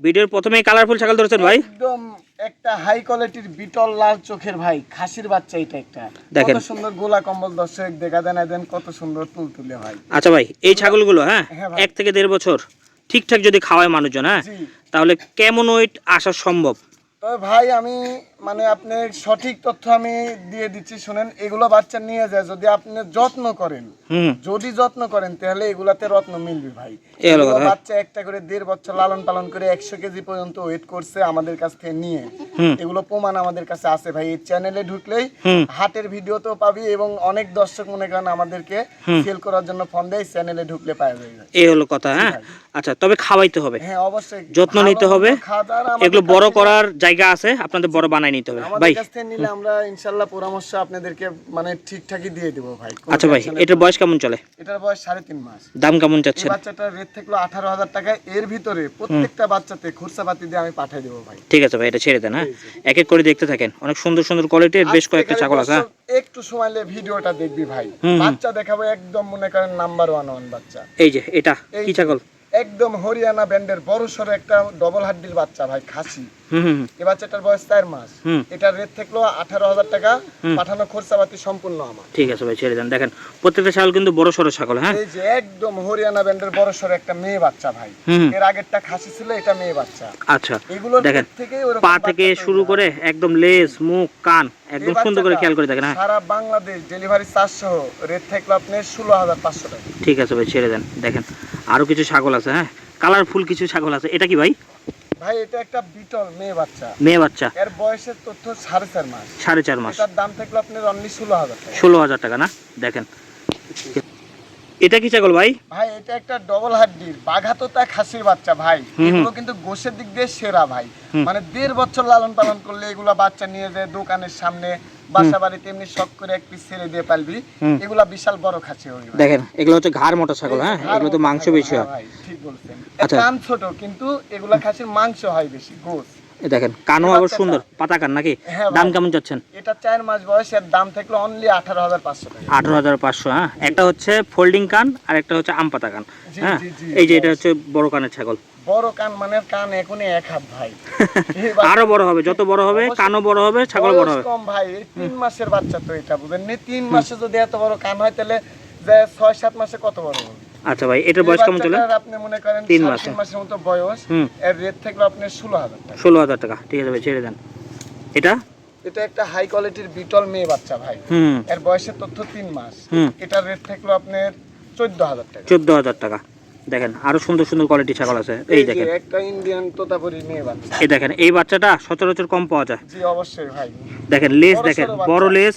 ভিডিওর প্রথমে কালারফুল ছাগল ধরেছেন ভাই। একদম একটা হাই কোয়ালিটির বিটল লাল চোখের ভাই। খাসির বাচ্চা এটা একটা। দেখেন। কত সুন্দর গোলা কম্বল দর্শক দেখা দেন দেন কত সুন্দর তুলতুলে ভাই আচ্ছা ভাই এই ছাগলগুলো হ্যাঁ? হ্যাঁ এক থেকে দেড় বছর ঠিকঠাক যদি খাওয়ায় মানুষজন হ্যাঁ? তাহলে কেমন ওয়েট আসা সম্ভব? তবে ভাই আমি মানে আপনি সঠিক তথ্য আমি দিয়ে দিচ্ছি শুনেন এগুলো বাচ্চা নিয়ে যায় যদি আপনি যত্ন করেন। যদি যত্ন করেন তাহলে এগুলাতে রত্ন মিলবে ভাই। এগুলো বাচ্চা একটা করে দেড় বছর লালন পালন করে একশো কেজি পর্যন্ত ওয়েট করছে আমাদের কাছ থেকে নিয়ে। এগুলো প্রমাণ আমাদের কাছে আছে ভাই এই চ্যানেলে ঢুকলেই। হাটের ভিডিও তো পাবি এবং অনেক দর্শক মনে করেন আমাদেরকে সেল করার জন্য ফোন দেয় চ্যানেলে ঢুকলে পাওয়া যায় এই হলো কথা হ্যাঁ? আচ্ছা তবে খাওয়াইতে হবে। হ্যাঁ অবশ্যই। যত্ন নিতে হবে। এগুলো বড় করার জায়গা আছে আপনাদের বড় বানাই নিতে হবে। ভাই। কাছ থেকে নিলে আমরা ইনশাল্লাহ পরামর্শ আপনাদেরকে মানে ঠিকঠাকই দিয়ে দেবো ভাই। আচ্ছা ভাই এটার বয়স কেমন চলে? এটার বয়স সাড়ে তিন মাস। দাম কেমন এই চাচ্ছেন বাচ্চাটার রেট থাকল আঠারো হাজার টাকা। এর ভিতরে প্রত্যেকটা বাচ্চাতে খুরসাপাতি দিয়ে আমি পাঠিয়ে দেবো ভাই। ঠিক আছে ভাই এটা ছেড়ে দেন হ্যাঁ? এক এক করে দেখতে থাকেন। অনেক সুন্দর সুন্দর কোয়ালিটির বেশ কয়েকটা ছাগল আছে হ্যাঁ? একটু সময় নিয়ে ভিডিওটা দেখবি ভাই। বাচ্চা দেখাবো একদম মনে করেন নাম্বার ওয়ান ওয়ান বাচ্চা। এই যে এটা কি ছাগল? একদম হরিয়ানা ব্যান্ডের বড় সড়ো একটা ডবল হাড্ডির বাচ্চা ভাই খাসি। এই বাচ্চাটার বয়স চার মাস। এটার রেট থাকল আঠারো হাজার টাকা। পাঠানো খরচাপাতি সম্পূর্ণ আমার। ঠিক আছে ভাই ছেড়ে দেন। দেখেন প্রত্যেকটা ছাগল কিন্তু বড় সড়ো ছাগল হ্যাঁ? এই যে একদম হরিয়ানা ব্যান্ডের বড় সড়ো একটা মেয়ে বাচ্চা ভাই। এর আগেরটা খাসি ছিল এটা মেয়ে বাচ্চা। আচ্ছা। এগুলোর দেখেন পা থেকে শুরু করে একদম লেজ মুখ কান একদম সুন্দর করে খেয়াল করে দেখেন হ্যাঁ? সারা বাংলাদেশ ডেলিভারি চার্জ সহ রেট থাকল আপনার ষোলো হাজার পাঁচশো টাকা। ঠিক আছে ভাই ছেড়ে দেন। দেখেন আরও কিছু ছাগল আছে হ্যাঁ? কালারফুল কিছু ছাগল আছে। এটা কি ভাই? ভাই এটা একটা বিটল মেয়ে বাচ্চা। মেয়ে বাচ্চা। এর বয়সের তথ্য সাড়ে চার মাস। সাড়ে চার মাস। তার দাম থাকল আপনার অনলি ষোলো হাজার ষোলো হাজার টাকা না? দেখেন। এটা কি ছাগল ভাই? ভাই এটা একটা ডবল হাড্ডির বাঘাতোতা খাসির বাচ্চা ভাই। এগুলো কিন্তু গোশের দিক দিয়ে সেরা ভাই। মানে দেড় বছর লালন পালন করলে এগুলা বাচ্চা নিয়ে যায় দোকানের সামনে বাসা বাড়িতে এমনি শখ করে এক পিস ছেড়ে দিয়ে পালবি। এগুলা বিশাল বড় খাসি দেখেন এগুলো হচ্ছে ঘাড় মোটা ছাগল হ্যাঁ? এগুলো তো মাংস বেশি হ্যাঁ। হয় ঠিক বলছেন। আচ্ছা। ছোট কিন্তু এগুলা খাসির মাংস হয় বেশি গোস এই দেখেন কানও আবার সুন্দর পাতা কান নাকি? হ্যাঁ দাম কেমন চাচ্ছেন এটা চার মাস বয়স এর দাম থাকল অনলি আঠারো হাজার পাঁচশো টাকা। আঠারো হাজার পাঁচশো হ্যাঁ? একটা হচ্ছে ফোল্ডিং কান আর একটা হচ্ছে আম পাতা কান হ্যাঁ? এই যে এটা হচ্ছে বড় কানের ছাগল। বড় কান মানে কান এখনই এক হাত ভাই। আরও বড় হবে যত বড় হবে কানও বড় হবে ছাগল বড় হবে। কম ভাই তিন মাসের বাচ্চা তো এটা বুঝেন নি? তিন মাসে যদি এত বড় কান হয় তাহলে যে ছয় সাত মাসে কত বড় হবে? আচ্ছা ভাই এটার বয়স কেমন চলে? আপনি মনে করেন তিন মাসে। মাসের। মতো বয়স। এর রেট থাকল আপনার ষোলো হাজার টাকা। ষোলো হাজার টাকা। ঠিক আছে ভাই ছেড়ে দেন। এটা? এটা একটা হাই কোয়ালিটির বিটল মেয়ে বাচ্চা ভাই। হুম। এর বয়সের তথ্য তিন মাস। এটার রেট থাকল আপনার চোদ্দ হাজার টাকা। চোদ্দ হাজার টাকা। দেখেন আরও সুন্দর সুন্দর কোয়ালিটি ছাগল আছে। এই এই দেখেন। একটা ইন্ডিয়ান তোতাপুরি মেয়ে বাচ্চা। এই দেখেন এই বাচ্চাটা সচরাচর কম পাওয়া যায়। জি অবশ্যই ভাই। দেখেন লেস দেখেন বড় লেস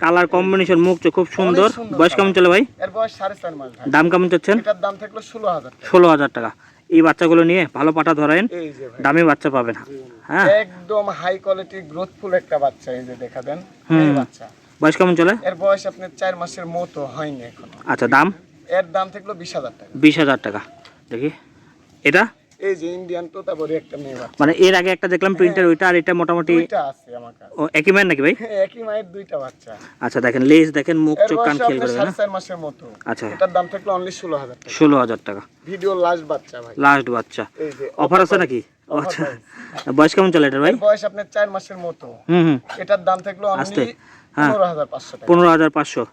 কালার কম্বিনেশন মুখ খুব সুন্দর। বয়স কেমন চলে ভাই? এর বয়স সাড়ে চার মাস ভাই। দাম কেমন চাচ্ছেন? এটার দাম থাকল ষোলো হাজার টাকা। ষোলো হাজার টাকা। এই বাচ্চাগুলো নিয়ে ভালো পাঠা ধরেন দামি বাচ্চা পাবেন হ্যাঁ। একদম হাই কোয়ালিটি গ্রোথফুল একটা বাচ্চা এই যে দেখা দেন। এই বাচ্চা। বয়স কেমন চলে? এর বয়স আপনার চার মাসের মতো হয়নি এখনও। আচ্ছা দাম? এর দাম থাকল বিশ হাজার টাকা। বিশ হাজার টাকা। দেখি। এটা? এই যে ইন্ডিয়ান তোতাপুরি একটা মেয়ে বাচ্চা। মানে এর আগে একটা দেখলাম প্রিন্টার ওইটা আর এটা মোটামুটি দুইটা আছে আমার কাছে। ও একই ম্যান নাকি ভাই? একই মায়ের দুইটা বাচ্চা। আচ্ছা দেখেন লেজ দেখেন মুখ চোখ কান আপনার করে না? চার মাসের মতো। আচ্ছা। এটার দাম থাকল অনলি ষোলো হাজার টাকা। ষোলো হাজার টাকা। ভিডিও লাস্ট বাচ্চা ভাই। লাস্ট বাচ্চা। এই যে অফার আছে নাকি? আচ্ছা। বয়স কেমন চলে এটার ভাই? বয়স আপনার চার মাসের মতো। হুম হুম। এটার দাম থাকল অনলি হ্যাঁ। পনেরো হাজার পাঁচশো টাকা। পনেরো হাজার পাঁচশো।